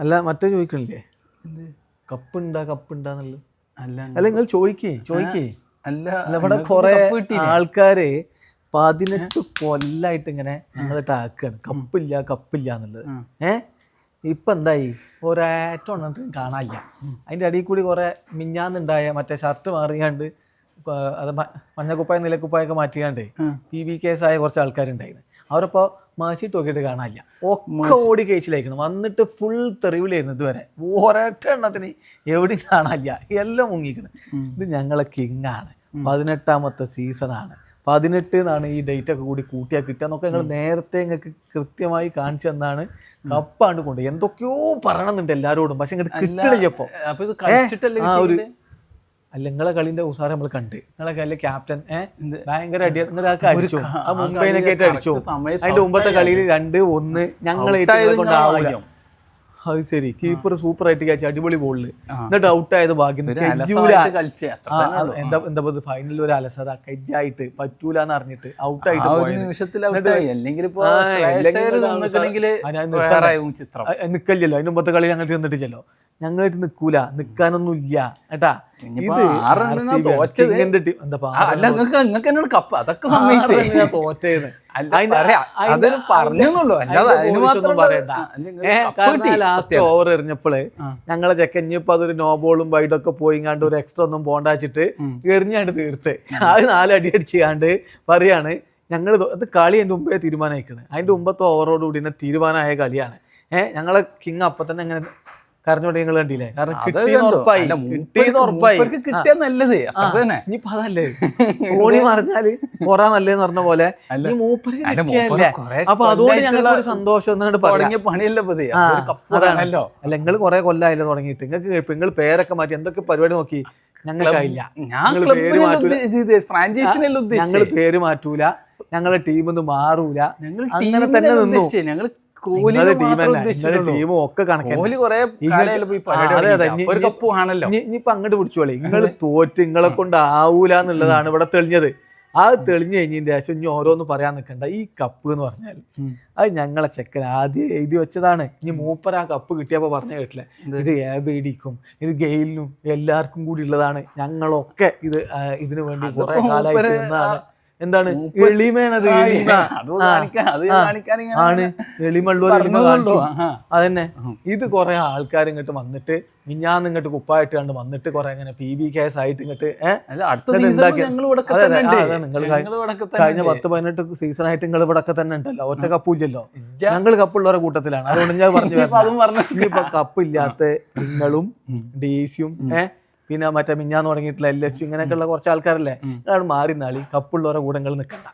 അല്ല മറ്റേ ചോദിക്കണില്ലേ? കപ്പുണ്ടാ കപ്പുണ്ടാന്നുള്ളത് അല്ല അല്ല. നിങ്ങൾ ചോദിക്കേ ചോദിക്കേ. അല്ല അല്ല ഇവിടെ കുറെ? ആൾക്കാര് പതിനെട്ട് കൊല്ലായിട്ട് ഇങ്ങനെ ഞങ്ങളിട്ട് ടാക്കാണ്. കപ്പില്ല കപ്പില്ല എന്നുള്ളത്. ഏ? ഇപ്പൊ എന്തായി? ഒരേറ്റം എണ്ണിട്ട് കാണാനില്ല. അതിന്റെ അടിയിൽ കൂടി കുറെ മിഞ്ഞാന്നുണ്ടായ മറ്റേ ഷർട്ട് മാറിയാണ്ട് അത് മഞ്ഞക്കുപ്പായ നിലക്കുപ്പായൊക്കെ മാറ്റിയാണ്ട് പി വി കേസായ കുറച്ച് ആൾക്കാരുണ്ടായിരുന്നു. അവരപ്പോ മാശിട്ട് തോക്കിയിട്ട് കാണാനില്ല. ഒക്കെ ഓടി കഴിച്ചിലായിരിക്കണം. വന്നിട്ട് ഫുൾ തെറിവിലായിരുന്നു ഇതുവരെ. ഒരൊറ്റ എണ്ണത്തിന് എവിടെയും കാണാനില്ല. എല്ലാം മുങ്ങിക്കണം ഇത് ഞങ്ങളെ കിങ്ങാണ് പതിനെട്ടാമത്തെ സീസണാണ് പതിനെട്ട് എന്നാണ് ഈ ഡേറ്റ് ഒക്കെ കൂടി കൂട്ടിയാൽ കിട്ടുക എന്നൊക്കെ ഞങ്ങൾ നേരത്തെ ഞങ്ങൾക്ക് കൃത്യമായി കാണിച്ചു തന്നാണ്. കപ്പാണ്ട് കൊണ്ട് എന്തൊക്കെയോ പറയണമെന്നുണ്ട് എല്ലാരോടും. പക്ഷെ ഇങ്ങോട്ട് കിട്ടണില്ല ഇപ്പൊ. അപ്പൊ ഇത് കഴിച്ചിട്ടല്ലേ? അല്ല നിങ്ങളെ കളിന്റെ ഉസാറ് നമ്മൾ കണ്ട്. നിങ്ങളെ കളി ക്യാപ്റ്റൻ ഭയങ്കര അടി നിങ്ങളൊക്കെ അടിച്ചു? ആ മുംബൈനൊക്കെ ആയിട്ട് അടിച്ചു? അതിന്റെ മുമ്പത്തെ കളിയിൽ രണ്ട് ഒന്ന് ഞങ്ങൾ അത് ശരി. കീപ്പർ സൂപ്പർ ആയിട്ട് കഴിച്ചു അടിപൊളി ബോളിൽ എന്നിട്ട് ഔട്ട് ആയത് ഭാഗ്യം എന്താ എന്താ ഫൈനലിൽ ഒരു അലസത. കെജായിട്ട് പറ്റൂല എന്ന് അറിഞ്ഞിട്ട് ഔട്ട് ആയിട്ട് നിക്കല്ലല്ലോ അതിന് മുമ്പത്തെ കളി ഞങ്ങൾ നിന്നിട്ടില്ലല്ലോ. ഞങ്ങളായിട്ട് നിക്കൂല. നിക്കാനൊന്നും ഇല്ല കേട്ടാ ലാസ്റ്റ് ഓവർ എറിഞ്ഞപ്പോൾ ഞങ്ങളെ ചെക്കഞ്ഞിപ്പോ അതൊരു നോ ബോളും വൈഡൊക്കെ പോയിങ്ങാണ്ട് ഒരു എക്സ്ട്രാ ഒന്നും പോണ്ടാച്ചിട്ട് എറിഞ്ഞാണ്ട് തീർത്ത്. അത് നാലടി അടിച്ചാണ്ട് പറയാണ് ഞങ്ങൾ അത് കളി അതിന്റെ മുമ്പേ തീരുമാനമായിക്കണ്. അതിന്റെ മുമ്പത്തെ ഓവറോട് കൂടി തന്നെ തീരുമാനമായ കളിയാണ്. ഏഹ് ഞങ്ങളെ കിങ് അപ്പൊ തന്നെ അങ്ങനെ കരഞ്ഞോണ്ട് നിങ്ങൾ കണ്ടില്ലേ? കാരണം കിട്ടിയെന്ന് കണ്ടോ? ഉറപ്പായി. അല്ല, കിട്ടിയെന്ന് മൂപ്പർക്ക് ഉറപ്പായി. കിട്ടിയ നല്ലത്. അതന്നെ തന്നെ. ഇനിയിപ്പോ അതല്ലേ? ഓണി മറിഞ്ഞാൽ കൊറ നല്ലതെന്ന് പറഞ്ഞ പോലെ അപ്പൊ അതുകൊണ്ട് ഞങ്ങൾ ഞങ്ങൾക്ക് സന്തോഷം തുടങ്ങിയ പണിയല്ലേ അല്ല നിങ്ങൾ കുറെ കൊല്ലായില്ല തുടങ്ങിയിട്ട്? നിങ്ങൾക്ക് നിങ്ങൾ പേരൊക്കെ മാറ്റി എന്തൊക്കെ പരിപാടി നോക്കി? ഞങ്ങൾക്കായില്ല. നിങ്ങൾ പേര് മാറ്റൂല. ഞങ്ങൾ പേര് മാറ്റൂല. ഞങ്ങളെ ടീമൊന്നും മാറൂല. ഞങ്ങൾ അങ്ങനെ തന്നെ നിന്നു. ഞങ്ങൾ ടീമും ഒക്കെ ഇനിയിപ്പൊ അങ്ങോട്ട് പിടിച്ചോളി നിങ്ങൾ തോറ്റ് നിങ്ങളെ കൊണ്ട് ആവൂല എന്നുള്ളതാണ് ഇവിടെ തെളിഞ്ഞത്. അത് തെളിഞ്ഞു കഴിഞ്ഞ ശേഷം ഇനി ഓരോന്ന് പറയാൻ നിൽക്കണ്ട ഈ കപ്പ് എന്ന് പറഞ്ഞാൽ അത് ഞങ്ങളെ ചെക്കൻ ആദ്യം എഴുതി വെച്ചതാണ്. ഇനി മൂപ്പർ ആ കപ്പ് കിട്ടിയപ്പോ പറഞ്ഞു കേട്ടില്ല? ഇത് ഏബിഡിക്കും ഇത് ഗെയിലിനും എല്ലാവർക്കും കൂടി ഉള്ളതാണ്. ഞങ്ങളൊക്കെ ഇത് ഇതിനു വേണ്ടി കുറെ കാലമായിട്ട് എന്താണ്? എളിമേണത് ആണ്. എളിമള്ളൂർ എളിമ? കാണിച്ചു. അതന്നെ. ഇത് കുറെ ആൾക്കാർ ഇങ്ങോട്ട് വന്നിട്ട് മിഞ്ഞാന്ന് ഇങ്ങോട്ട് കുപ്പായിട്ട് കണ്ട് വന്നിട്ട് കുറെ അങ്ങനെ പി ബി കേസ് ആയിട്ട് ഇങ്ങോട്ട് കഴിഞ്ഞ പത്ത് പതിനെട്ട് സീസൺ ആയിട്ട് നിങ്ങൾ ഇവിടെ തന്നെ ഉണ്ടല്ലോ. ഒറ്റ കപ്പില്ലല്ലോ ഞങ്ങൾ കപ്പുള്ളവരുടെ കൂട്ടത്തിലാണ്. അതുകൊണ്ട് ഞാൻ പറഞ്ഞു പറഞ്ഞു. കപ്പില്ലാത്ത നിങ്ങളും ഡി സിയും ഏഹ് പിന്നെ മറ്റേ മിഞ്ഞാന്ന് തുടങ്ങിയിട്ടുള്ള എൽ എസ് ഇങ്ങനെയൊക്കെയുള്ള കുറച്ച് ആൾക്കാരല്ലേ? അതാണ് മാറി നാളി കപ്പുള്ളവരെ കൂടെ നിങ്ങൾ നിൽക്കണ്ട